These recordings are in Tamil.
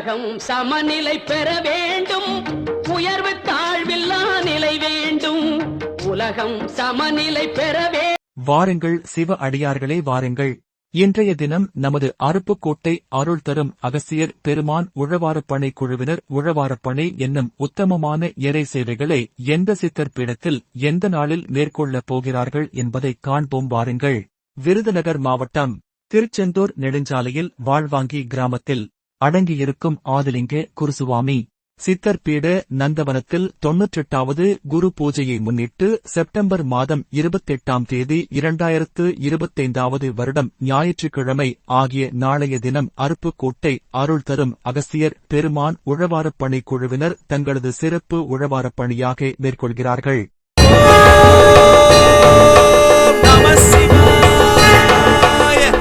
உலகம் சமநிலை பெற வேண்டும். உயர்வு தாழ்வில்லா நிலை வேண்டும். உலகம் சமநிலை பெற வேண்டும் வாருங்கள் சிவ அடியார்களே வாருங்கள். இன்றைய தினம் நமது அருப்புக்கோட்டை அருள் தரும் அகசியர் பெருமான் உழவாரப்பணை குழுவினர் உழவாரப்பணை என்னும் உத்தமமான இறை சேவைகளை எந்த சித்தர் பீடத்தில் எந்த நாளில் மேற்கொள்ளப் போகிறார்கள் என்பதை காண்போம் வாருங்கள். விருதுநகர் மாவட்டம் திருச்செந்தூர் நெடுஞ்சாலையில் வாழ்வாங்கி கிராமத்தில் அடங்கியிருக்கும் ஆதிலிங்க குருசுவாமி. சித்தர் பீட நந்தவனத்தில் தொன்னூற்றெட்டாவது குரு பூஜையை முன்னிட்டு செப்டம்பர் மாதம் இருபத்தெட்டாம் தேதி இரண்டாயிரத்து இருபத்தைந்தாவது வருடம் ஞாயிற்றுக்கிழமை ஆகிய நாளைய தினம் அருப்புக்கோட்டை அருள் தரும் அகஸ்தியர் பெருமான் உழவாரப் பணி குழுவினர் தங்களது சிறப்பு உழவாரப் பணியாக மேற்கொள்கிறார்கள்.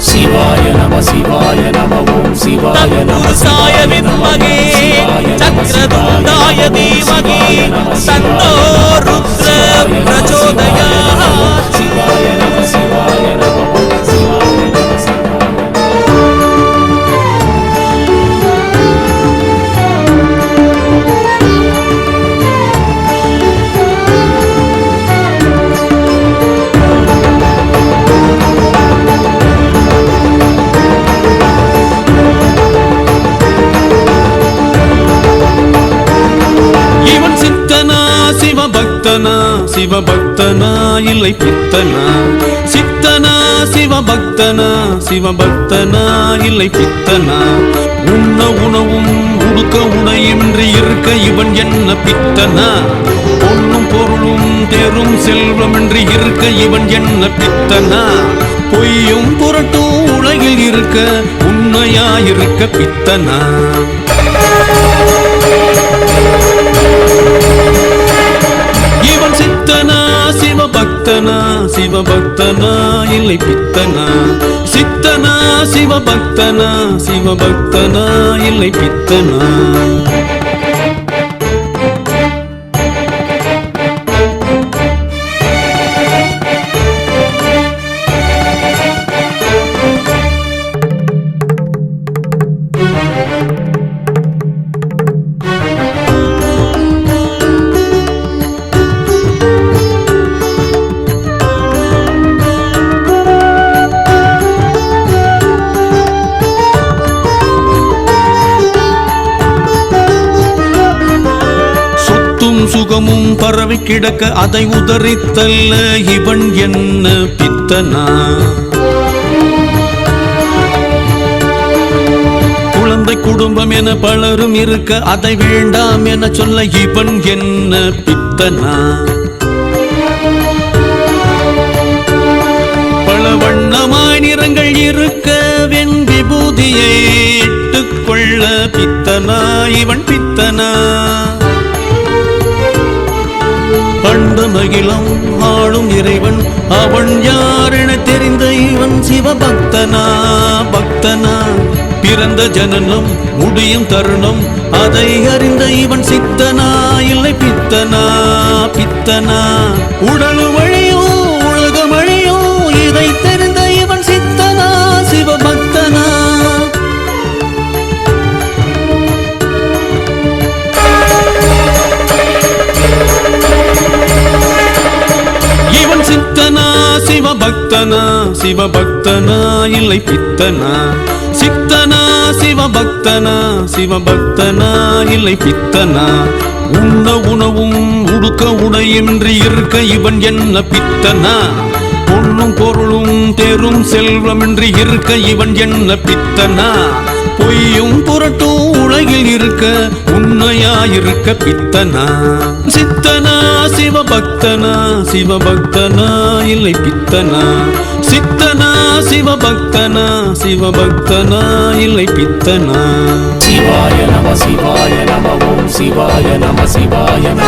சிவாய நம சிவாய நம ஓம் சிவாய நம. தத்புருஷாய வித்மகே சக்கரதுண்டாய தீமகி தன்னோ ருத்ர சிவபக்தனா இல்லை பித்தனா? சித்தனா சிவபக்தனா? சிவபக்தனா இல்லை பித்தனா? உண்ண உணவும் உடுக்க உணையின்றி இருக்க இவன் என்ன பித்தனா? பொண்ணும் பொருளும் தேரும் செல்வமின்றி இருக்க இவன் என்ன பித்தனா? பொய்யும் புரட்டும் உலகில் இருக்க உண்மையாயிருக்க பித்தனா? சித்தனா இல்லை பித்தனா? சித்தனா சிவபக்தனா? சிவபக்தனா இல்லை பித்தனா? சொத்தும் பரவி கிடக்க அதை உதறித்தல்ல இவன் என்ன பித்தனா? குழந்தை குடும்பம் என பலரும் இருக்க அதை வேண்டாம் என சொல்ல இவன் என்ன பித்தனா? பல வண்ணமாய் நிறங்கள் இருக்க வெண் விபூதியை இட்டுக்கொள்ள பித்தனா? இவன் பித்தனா? பண்ட மகிழம் ஆளும் இறைவன். அவன் யாரென தெரிந்த இவன் சிவபக்தனா? பக்தனா? பிறந்த ஜனனம் முடியும் தருணம். அதை அறிந்த இவன் சித்தனா? இல்லை பித்தனா? பித்தனா? உடலும் வழியும் உலகம் அழியும் இதை தெரிந்த சிவபக்தனா சிவபக்தனா இல்லை பித்தனா? சித்தனா சிவபக்தனா சிவபக்தனா இல்லை பித்தனா? உண்ண உணவும் உடுக்க உடையின்றி இருக்க இவன் என்ன பித்தனா? பொருளும் பொருளும் தேரும் செல்வமின்றி இருக்க இவன் என்ன பித்தனா? பொய்யும் புரட்டும் உலகில் இருக்க உண்மையாயிருக்க பித்தனா? சித்தனா சிவபக்தனா? சிவபக்தனா இல்லை பித்தனா? சித்தனா சிவபக்தனா? சிவபக்தனா இல்லை பித்தனா? சிவாய நம சிவாய நம ஓம் சிவாய நம சிவாய நம.